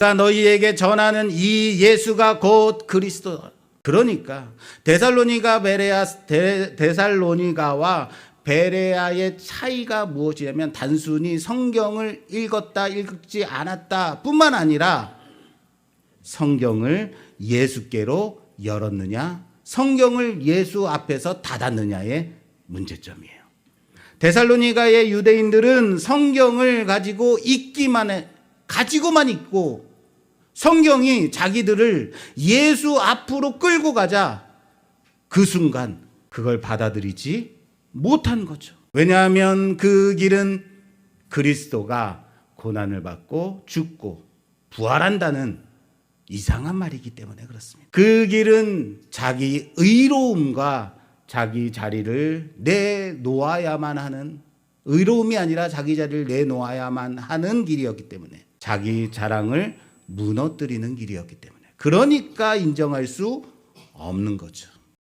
가 너희에게 전하는 이 예수가 곧 그리스도. 그러니까 데살로니가 베레아 데, 데살로니가와 베레아의 차이가 무엇이냐면 단순히 성경을 읽었다 읽지 않았다 뿐만 아니라 성경을 예수께로 열었느냐 성경을 예수 앞에서 닫았느냐의 문제점이에요. 데살로니가의 유대인들은 성경을 가지고 읽기만 해 가지고만 있고 성경이 자기들을 예수 앞으로 끌고 가자 그 순간 그걸 받아들이지 못한 거죠. 왜냐하면 그 길은 그리스도가 고난을 받고 죽고 부활한다는 이상한 말이기 때문에 그렇습니다. 그 길은 자기 의로움과 자기 자리를 내놓아야만 하는 의로움이 아니라 자기 자리를 내놓아야만 하는 길이었기 때문에 자기 자랑을 무너뜨리는 길이었기 때문에 그러니까 인정할 수 없는 거죠.